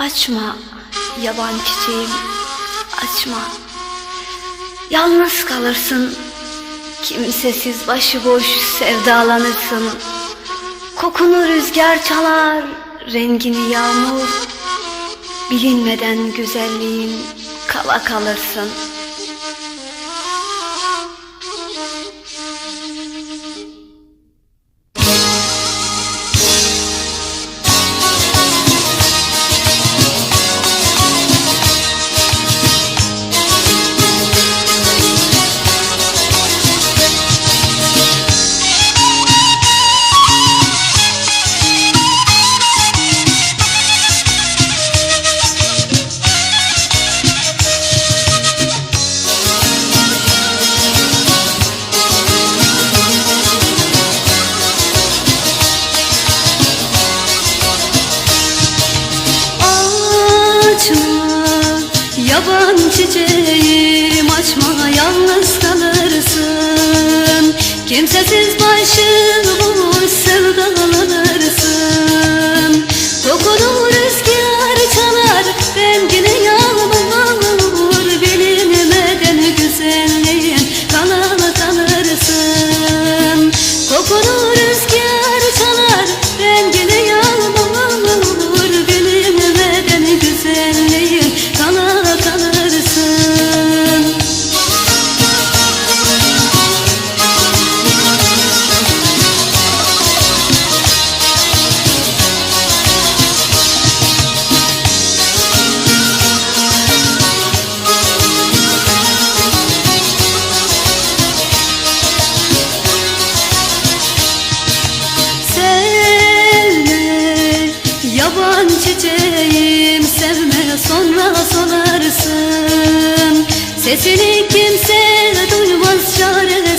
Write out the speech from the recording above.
Açma yaban çiçeğim. Açma. Yalnız kalırsın. Kimsesiz başıboş sevdalanırsın. Kokunu rüzgar çalar Rengini yağmur. Bilinmeden güzelliğin kala kalırsın yaban çiçeğim açma yalnız kalırsın. Kimsesiz başıboş sevme sonra solarsın Sesini kimse duymaz çare